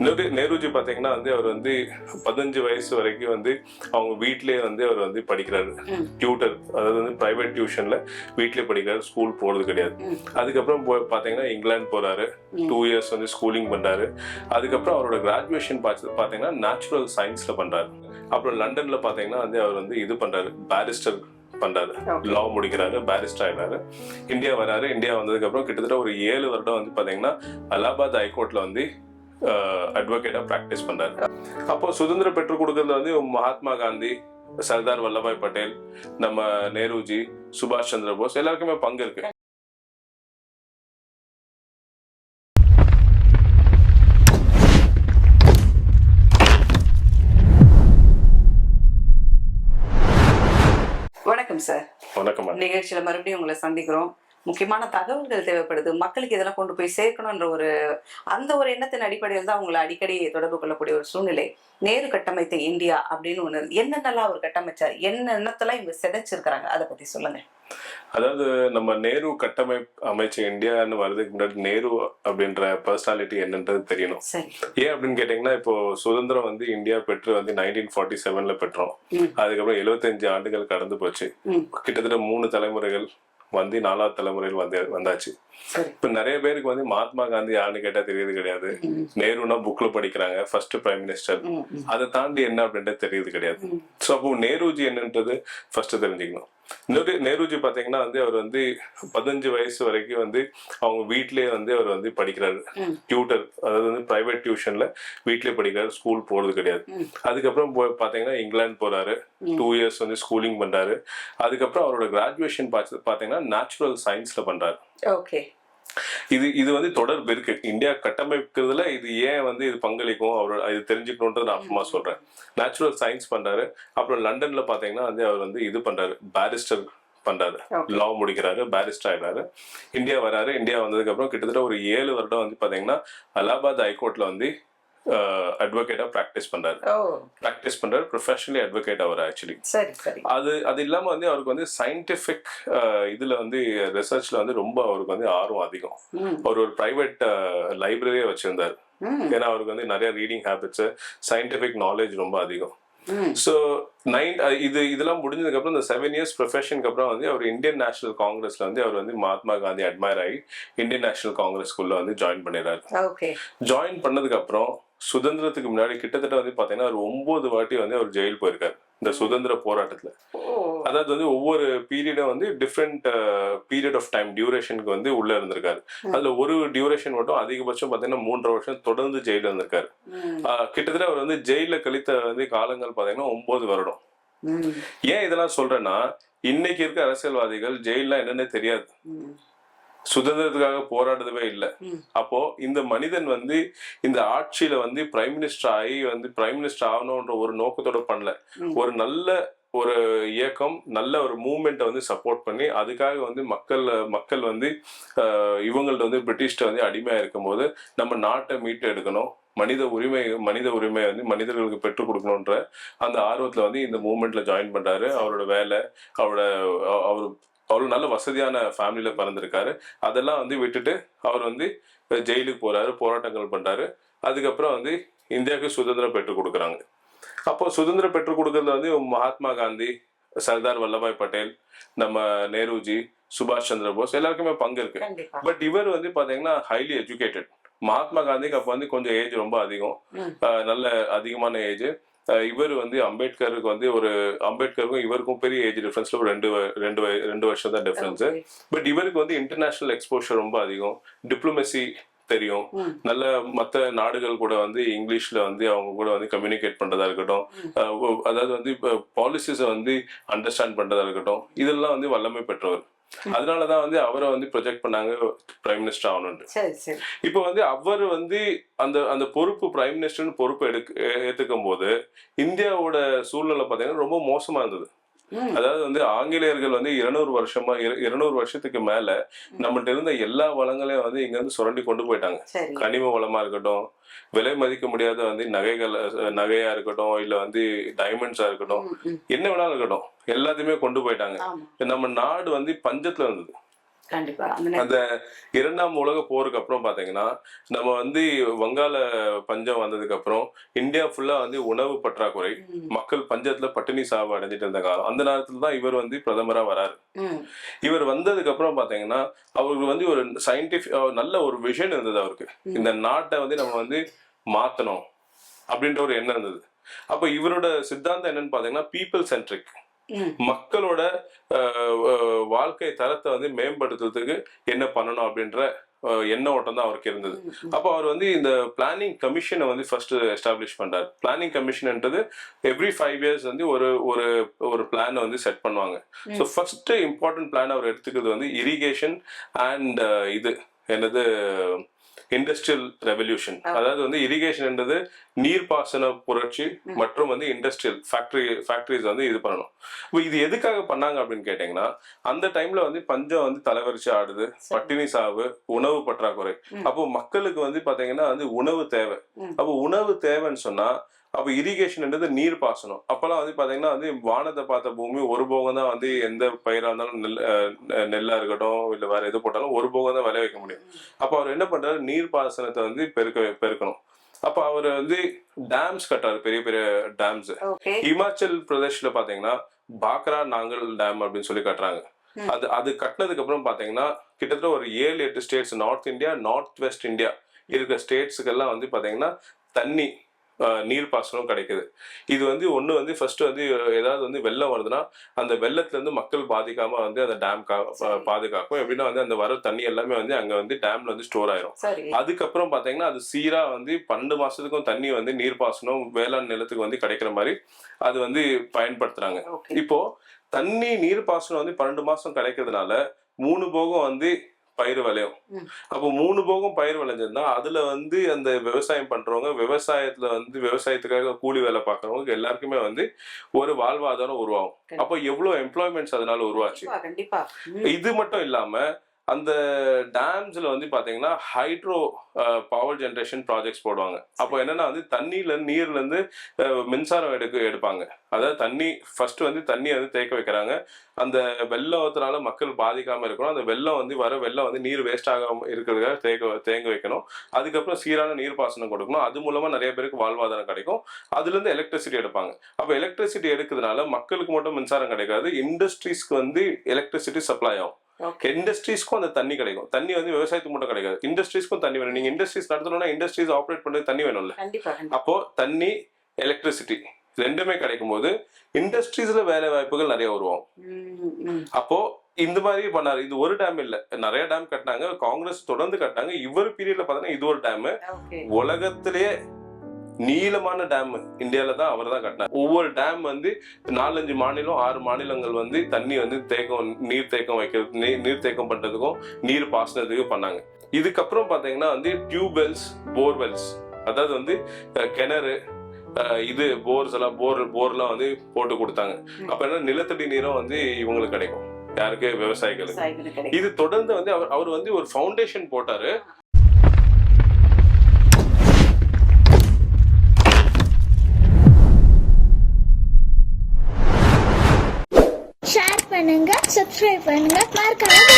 நேரு நேருஜி பாத்தீங்கன்னா வந்து அவர் வந்து பதினஞ்சு வயசு வரைக்கும் வந்து அவங்க வீட்லயே வந்து அவர் வந்து படிக்கிறாரு. டியூட்டர் அதாவது வந்து பிரைவேட் டியூஷன்ல வீட்லயே படிக்கிறாரு ஸ்கூல் போறது கிடையாது. அதுக்கப்புறம் போய் பாத்தீங்கன்னா இங்கிலாந்து போறாரு ம். டூ இயர்ஸ் வந்து ஸ்கூலிங் பண்றாரு அதுக்கப்புறம் அவரோட கிராஜுவேஷன் பாத்தீங்கன்னா நேச்சுரல் சயின்ஸ்ல பண்றாரு அப்புறம் லண்டன்ல பாத்தீங்கன்னா வந்து அவர் வந்து இது பண்றாரு பாரிஸ்டர் பண்றாரு. லா முடிக்கிறாரு பாரிஸ்டர் ஆயிடுறாரு இந்தியா வராரு இந்தியா வந்ததுக்கு அப்புறம் கிட்டத்தட்ட ஒரு ஏழு வருடம் வந்து பாத்தீங்கன்னா அலகாபாத் ஹைகோர்ட்ல வந்து அட்வொகேட்டா பிராக்டிஸ் பண்றாரு. அப்போ சுதந்திரம் பெற்றுக் கொடுக்கறதுல வந்து மகாத்மா காந்தி சர்தார் வல்லபாய் பட்டேல் நம்ம நேருஜி சுபாஷ் சந்திர போஸ் எல்லாருக்குமே பங்கு இருக்கு. வணக்கம் சார் வணக்கம். நிகழ்ச்சியில மறுபடியும் உங்களை சந்திக்கிறோம். முக்கியமான தகவல்கள் தேவைப்படுது. மக்களுக்கு இதெல்லாம் கொண்டு போய் சேர்க்கணுன்ற ஒரு அந்த ஒரு எண்ணத்தின் அடிப்படையில் தான் உங்களை அடிக்கடி தொடர்பு கொள்ளக்கூடிய ஒரு சூழ்நிலை. நேரு கட்டமைத்த இந்தியா அப்படின்னு இருக்கு. என்னென்னலாம் அவர் கட்டமைச்சார்? என்ன எண்ணத்தெல்லாம் இவங்க சிதைச்சிருக்கிறாங்க? அதை பத்தி சொல்லுங்க. அதாவது நம்ம நேரு கட்டமைப்பு அமைச்ச இந்தியான்னு வர்றதுக்கு முன்னாடி நேரு அப்படின்ற பர்சனாலிட்டி என்னன்றது தெரியணும். ஏன் அப்படின்னு கேட்டீங்கன்னா இப்போ சுதந்திரம் வந்து இந்தியா பெற்று வந்து நைன்டீன் ஃபார்ட்டி செவன்ல பெற்றோம். அதுக்கப்புறம் 75 ஆண்டுகள் கடந்து போச்சு. கிட்டத்தட்ட மூணு தலைமுறைகள் வந்து நாலாவது தலைமுறையில் வந்து வந்தாச்சு. இப்ப நிறைய பேருக்கு வந்து மகாத்மா காந்தி யாருன்னு கேட்டா தெரியுது கிடையாது. நேருனா புக்ல படிக்கிறாங்க ஃபர்ஸ்ட் பிரைம் மினிஸ்டர் அதை தாண்டி என்ன அப்படின்றது தெரியுது கிடையாது. ஸோ அப்போ நேருஜி என்னன்றது ஃபர்ஸ்ட் தெரிஞ்சுக்கணும். நேரு நேருஜி பாத்தீங்கன்னா வந்து அவர் வந்து பதினஞ்சு வயசு வரைக்கும் வந்து அவங்க வீட்லயே வந்து அவர் வந்து படிக்கிறாரு. டியூட்டர் அதாவது வந்து பிரைவேட் டியூஷன்ல வீட்லயே படிக்கிறாரு ஸ்கூல் போறது கிடையாது. அதுக்கப்புறம் போய் பாத்தீங்கன்னா இங்கிலாந்து போறாரு ம். டூ இயர்ஸ் வந்து ஸ்கூலிங் பண்றாரு அதுக்கப்புறம் அவரோட கிராஜுவேஷன் பாத்தீங்கன்னா நேச்சுரல் சயின்ஸ்ல பண்றாரு ஓகே இது இது வந்து தொடர்பு இருக்கு. இந்தியா கட்டமைக்கிறதுல இது ஏன் வந்து இது பங்களிக்கும்? அவர் இது தெரிஞ்சுக்கணுன்றது நான் அப்புறமா சொல்றேன். நேச்சுரல் சயின்ஸ் பண்றாரு. அப்புறம் லண்டன்ல பாத்தீங்கன்னா வந்து அவர் வந்து இது பண்றாரு. பாரிஸ்டர் பண்றாரு. லா முடிக்கிறாரு. பாரிஸ்டர் ஆயிடுறாரு. இந்தியா வராரு. இந்தியா வந்ததுக்கு அப்புறம் கிட்டத்தட்ட ஒரு ஏழு வருடம் வந்து பாத்தீங்கன்னா அலகாபாத் ஹைகோர்ட்ல வந்து அட்வொகேட்டா பிராக்டிஸ் பண்றாரு. பிராக்டிஸ் பண்றாரு ப்ரொஃபஷனலி அட்வொகேட் அவர் ஆக்சுவலி அது அது இல்லாம வந்து அவருக்கு வந்து சயின்டிபிக் இதுல வந்து ரிசர்ச்ல வந்து ரொம்ப அவருக்கு வந்து ஆர்வம் அதிகம். அவர் ஒரு பிரைவேட் லைப்ரரியே வச்சிருந்தார். ம், ஏன்னா அவருக்கு வந்து நிறைய ரீடிங் ஹேபிட்ஸ் சயின்டிபிக் நாலேஜ் ரொம்ப அதிகம். ஸோ நைன் இது இதெல்லாம் முடிஞ்சதுக்கு அப்புறம் இந்த செவன் இயர்ஸ் ப்ரொஃபஷனுக்கு அப்புறம் வந்து அவர் இந்தியன் நேஷனல் காங்கிரஸ்ல வந்து அவர் வந்து மகாத்மா காந்தி அட்மையர் ஆகி இந்தியன் நேஷனல் காங்கிரஸ்குள்ள வந்து ஜாயின் பண்ணிடுறாரு. ஜாயின் பண்ணதுக்கு அப்புறம் சுதந்திரத்துக்கு முன்னாடி கிட்டத்தட்ட வந்து பாத்தீங்கன்னா ஒரு ஒன்பது வாட்டி வந்து அவர் ஜெயில் போயிருக்காரு. இந்த சுதந்திர போராட்டத்துல. அதாவது வந்து ஒவ்வொரு பீரியடும் வந்து டிஃப்ரெண்ட் பீரியட் ஆஃப் டைம் டியூரேஷனுக்கு வந்து உள்ள இருந்திருக்காரு. அதுல ஒரு டியூரேஷன் மட்டும் அதிகபட்சம் பாத்தீங்கன்னா மூன்றரை வருஷம் தொடர்ந்து ஜெயில இருந்திருக்காரு. கிட்டத்தட்ட அவர் வந்து ஜெயில கழித்த வந்து காலங்கள் பாத்தீங்கன்னா ஒன்பது வருடம். ஏன் இதெல்லாம் சொல்றேன்னா இன்னைக்கு இருக்க அரசியல்வாதிகள் ஜெயில்லாம் என்னன்னே தெரியாது. சுதந்திரத்துக்காக போராடுறதே இல்லை. அப்போ இந்த மனிதன் வந்து இந்த ஆட்சியில வந்து பிரைம் மினிஸ்டர் ஆகி வந்து பிரைம் மினிஸ்டர் ஆகணும்ன்ற ஒரு நோக்கத்தோட பண்ணல. ஒரு நல்ல ஒரு இயக்கம் நல்ல ஒரு மூவ்மெண்ட்டை வந்து சப்போர்ட் பண்ணி அதுக்காக வந்து மக்கள் மக்கள் வந்து இவங்கள்ட்ட வந்து பிரிட்டிஷ்ட வந்து அடிமையா இருக்கும்போது நம்ம நாட்டை மீட்டு எடுக்கணும் மனித உரிமை மனித உரிமை வந்து மனிதர்களுக்கு பெற்றுக் கொடுக்கணுன்ற அந்த ஆர்வத்துல வந்து இந்த மூவ்மெண்ட்ல ஜாயின் பண்றாரு அவரோட வேலை அவரோட அவர் அவர் நல்ல வசதியான ஃபேமிலியில பிறந்திருக்காரு. அதெல்லாம் வந்து விட்டுட்டு அவர் வந்து ஜெயிலுக்கு போறாரு போராட்டங்கள் பண்றாரு. அதுக்கப்புறம் வந்து இந்தியாவுக்கு சுதந்திரம் பெற்றுக் கொடுக்குறாங்க. அப்போ சுதந்திரம் பெற்றுக் கொடுக்கறதுல வந்து மகாத்மா காந்தி சர்தார் வல்லபாய் பட்டேல் நம்ம நேருஜி சுபாஷ் சந்திர போஸ் எல்லாருக்குமே பங்கு இருக்கு. பட் இவர் வந்து பாத்தீங்கன்னா ஹைலி எஜுகேட்டட் மகாத்மா காந்திக்கு அப்ப வந்து கொஞ்சம் ஏஜ் ரொம்ப அதிகம். நல்ல அதிகமான ஏஜ் இவர் வந்து அம்பேத்கருக்கு வந்து ஒரு அம்பேத்கருக்கும் இவருக்கும் பெரிய ஏஜ் டிஃபரன்ஸ்ல ஒரு ரெண்டு ரெண்டு ரெண்டு வருஷம் தான் டிஃபரன்ஸ். பட் இவருக்கு வந்து இன்டர்நேஷனல் எக்ஸ்போஷர் ரொம்ப அதிகம். டிப்ளமசி தெரியும். நல்ல மற்ற நாடுகள் கூட வந்து இங்கிலீஷ்ல வந்து அவங்க கூட வந்து கம்யூனிகேட் பண்றதா இருக்கட்டும். அதாவது வந்து பாலிசிஸை வந்து அண்டர்ஸ்டாண்ட் பண்றதா இருக்கட்டும். இதெல்லாம் வந்து வல்லமை பெற்றவர். அதனாலதான் வந்து அவரை வந்து ப்ரொஜெக்ட் பண்ணாங்க பிரைம் மினிஸ்டர் ஆகணும்னு. இப்போ வந்து அவர் வந்து அந்த அந்த பொறுப்பு பிரைம் மினிஸ்டர்னு பொறுப்பு எடுக்க ஏத்துக்கும் போது இந்தியாவோட சூழ்நிலை பார்த்தீங்கன்னா ரொம்ப மோசமா இருந்தது. அதாவது வந்து ஆங்கிலேயர்கள் வந்து இருநூறு வருஷமா இரு- இருநூறு வருஷத்துக்கு மேல நம்மகிட்ட இருந்த எல்லா வளங்களையும் வந்து இங்க இருந்து சுரண்டி கொண்டு போயிட்டாங்க. கனிம வளமா இருக்கட்டும் விலை மதிக்க முடியாத வந்து நகைகள் நகையா இருக்கட்டும் இல்ல வந்து டைமண்ட்ஸா இருக்கட்டும். என்ன வேணாலும் இருக்கட்டும் எல்லாத்தையுமே கொண்டு போயிட்டாங்க. நம்ம நாடு வந்து பஞ்சத்துல இருந்தது. கண்டிப்பா. அந்த இரண்டாம் உலக போருக்கு அப்புறம் பாத்தீங்கன்னா நம்ம வந்து வங்காள பஞ்சம் வந்ததுக்கு அப்புறம் இந்தியா ஃபுல்லா வந்து உணவு பற்றாக்குறை மக்கள் பஞ்சத்துல பட்டினி சாவு அடைஞ்சிட்டு இருந்த காலம். அந்த நேரத்துல தான் இவர் வந்து பிரதமரா வராரு. இவர் வந்ததுக்கு அப்புறம் பாத்தீங்கன்னா அவருக்கு வந்து ஒரு சயின்டிபிக் நல்ல ஒரு விஷன் இருந்தது அவருக்கு. இந்த நாட்டை வந்து நம்ம வந்து மாத்தணும் அப்படின்ற ஒரு எண்ணம் இருந்தது. அப்ப இவரோட சித்தாந்தம் என்னன்னு பாத்தீங்கன்னா பீப்புள் சென்ட்ரிக் மக்களோட வாழ்க்கை தரத்தை வந்து மேம்படுத்துறதுக்கு என்ன பண்ணணும் அப்படின்ற எண்ண ஓட்டம் தான் அவருக்கு இருந்தது. அப்போ அவர் வந்து இந்த பிளானிங் கமிஷனை வந்து ஃபர்ஸ்ட் எஸ்டாப்ளிஷ் பண்றாரு பிளானிங் கமிஷன்ன்றது எவ்ரி ஃபைவ் இயர்ஸ் வந்து ஒரு ஒரு ஒரு பிளானை வந்து செட் பண்ணுவாங்க. ஸோ ஃபர்ஸ்ட் இம்பார்ட்டன்ட் பிளான் அவர் எடுத்துக்கிறது வந்து இரிகேஷன் அண்ட் இது என்னது இண்டஸ்ட்ரியல் ரெவல்யூஷன். அதாவது வந்து இரிகேஷன்ன்றது நீர்ப்பாசன புரட்சி. மற்றும் வந்து இண்டஸ்ட்ரியல் ஃபேக்டரி ஃபேக்டரிஸ் வந்து இது பண்ணணும் இப்போ இது எதுக்காக பண்ணாங்க அப்படின்னு கேட்டிங்கன்னா அந்த டைம்ல வந்து பஞ்சம் வந்து தலைவரிச்சு ஆடுது. பட்டினி சாவு உணவு பற்றாக்குறை. அப்போ மக்களுக்கு வந்து பாத்தீங்கன்னா வந்து உணவு தேவை. அப்போ உணவு தேவைன்னு சொன்னா அப்ப இரிகேஷன்ன்றது நீர் பாசனம் அப்பெல்லாம் வந்து பாத்தீங்கன்னா வந்து வானத்தை பார்த்த பூமி ஒரு போகம் தான் வந்து எந்த பயிரா இருந்தாலும் நெல் நெல்லா இருக்கட்டும் இல்ல வேற எது போட்டாலும் ஒரு போகம் தான் விளைய வைக்க முடியும் அப்ப அவர் என்ன பண்றாரு நீர் பாசனத்தை வந்து பெருக்க பெருக்கணும். அப்ப அவர் வந்து டேம்ஸ் கட்டுறாரு பெரிய பெரிய டேம்ஸ் இமாச்சல் பிரதேஷ்ல பாத்தீங்கன்னா பாக்ரா நாங்கல் டேம் அப்படின்னு சொல்லி கட்டுறாங்க. அது அது கட்டினதுக்கு அப்புறம் பாத்தீங்கன்னா கிட்டத்தட்ட ஒரு ஏழு எட்டு states north India north west India இருக்கிற ஸ்டேட்ஸுக்கெல்லாம் வந்து பாத்தீங்கன்னா தண்ணி அஹ், நீர்ப்பாசனம் கிடைக்குது. இது வந்து ஒண்ணு வந்து ஃபர்ஸ்ட் வந்து ஏதாவது வந்து வெள்ளம் வருதுன்னா அந்த வெள்ளத்துல இருந்து மக்கள் பாதிக்காம வந்து அந்த டேம் பாதுகாக்கும். எப்படின்னா வந்து அந்த வர தண்ணி எல்லாமே வந்து அங்க வந்து டேம்ல வந்து ஸ்டோர் ஆயிரும். அதுக்கப்புறம் பாத்தீங்கன்னா அது சீரா வந்து பன்னெண்டு மாசத்துக்கும் தண்ணி வந்து நீர்ப்பாசனம் வேளாண் நிலத்துக்கு வந்து கிடைக்கிற மாதிரி அது வந்து பயன்படுத்துறாங்க. இப்போ தண்ணி நீர்ப்பாசனம் வந்து பன்னெண்டு மாசம் கிடைக்கிறதுனால மூணு போகம் வந்து பயிர் விளையும். அப்போ மூணு போகம் பயிர் விளைஞ்சதுன்னா அதுல வந்து அந்த விவசாயம் பண்றவங்க விவசாயத்துல வந்து விவசாயத்துக்காக கூலி வேலை பார்க்கறவங்க எல்லாருக்குமே வந்து ஒரு வாழ்வாதாரம் உருவாகும். அப்போ எவ்வளவு எம்ப்ளாய்மெண்ட்ஸ் அதனால உருவாச்சு? இது மட்டும் இல்லாம அந்த டேம்ஸில் வந்து பார்த்தீங்கன்னா ஹைட்ரோ பவர் ஜென்ரேஷன் ப்ராஜெக்ட்ஸ் போடுவாங்க. அப்போ என்னென்னா வந்து தண்ணியில் நீர்லேருந்து மின்சாரம் எடுக்க எடுப்பாங்க. அதாவது தண்ணி ஃபர்ஸ்ட் வந்து தண்ணியை வந்து தேக்க வைக்கிறாங்க. அந்த வெள்ளத்தினால மக்கள் பாதிக்காமல் இருக்கணும். அந்த வெள்ளம் வந்து வர வெள்ளம் வந்து நீர் வேஸ்ட் ஆகாமல் இருக்கிறதுக்காக தேக்க தேங்க வைக்கணும். அதுக்கப்புறம் சீரான நீர் பாசனம் கொடுக்கணும். அது மூலமாக நிறைய பேருக்கு வாழ்வாதாரம் கிடைக்கும். அதுலேருந்து எலக்ட்ரிசிட்டி எடுப்பாங்க. அப்போ எலக்ட்ரிசிட்டி எடுக்கிறதுனால மக்களுக்கு மட்டும் மின்சாரம் கிடைக்காது. இண்டஸ்ட்ரீஸ்க்கு வந்து எலக்ட்ரிசிட்டி சப்ளை ஆகும். இண்டஸ்ட்ரீஸ்க்கும் அந்த தண்ணி கிடைக்கும். தண்ணி வந்து விவசாயத்துக்கு மட்டும் கிடைக்காது. இண்டஸ்ட்ரீஸ்க்கும் தண்ணி வேணும். நீங்க இண்டஸ்ட்ரீஸ் நடத்தணும்னா இண்டஸ்ட்ரீஸ் ஆப்ரேட் பண்றது தண்ணி வேணும்ல. அப்போ தண்ணி எலக்ட்ரிசிட்டி ரெண்டுமே கிடைக்கும் போது இண்டஸ்ட்ரீஸ்ல வேலை வாய்ப்புகள் நிறைய உருவாகும். அப்போ இந்த மாதிரி பண்ணாரு. இது ஒரு டேம் இல்ல. நிறைய டேம் கட்டினாங்க. காங்கிரஸ் தொடர்ந்து கட்டினாங்க. இவர் பீரியட்ல பார்த்தீங்கன்னா இது ஒரு டேம் உலகத்திலேயே நீளமான டேம் இந்தியால தான் அவர் தான் கட்டினார். ஒவ்வொரு டேம் வந்து நாலஞ்சு மாநிலம் ஆறு மாநிலங்கள் வந்து தண்ணி வந்து தேக்கம் நீர் தேக்கம் வைக்கிறது நீர் நீர் தேக்கம் பண்றதுக்கும் நீர் பாசனத்துக்கு பண்ணாங்க. இதுக்கப்புறம் பாத்தீங்கன்னா வந்து டியூபெல்ஸ் போர்வெல்ஸ் அதாவது வந்து கிணறு இது போர்ஸ் எல்லாம் போர் போர்லாம் வந்து போட்டு கொடுத்தாங்க. அப்ப என்ன நிலத்தடி நீரும் வந்து இவங்களுக்கு கிடைக்கும். யாருக்கு? விவசாயிகளுக்கு. இது தொடர்ந்து வந்து அவர் அவர் வந்து ஒரு ஃபவுண்டேஷன் போட்டாரு. சப்ஸ்கிரைப் பண்ணுங்கள் மறக்காமல்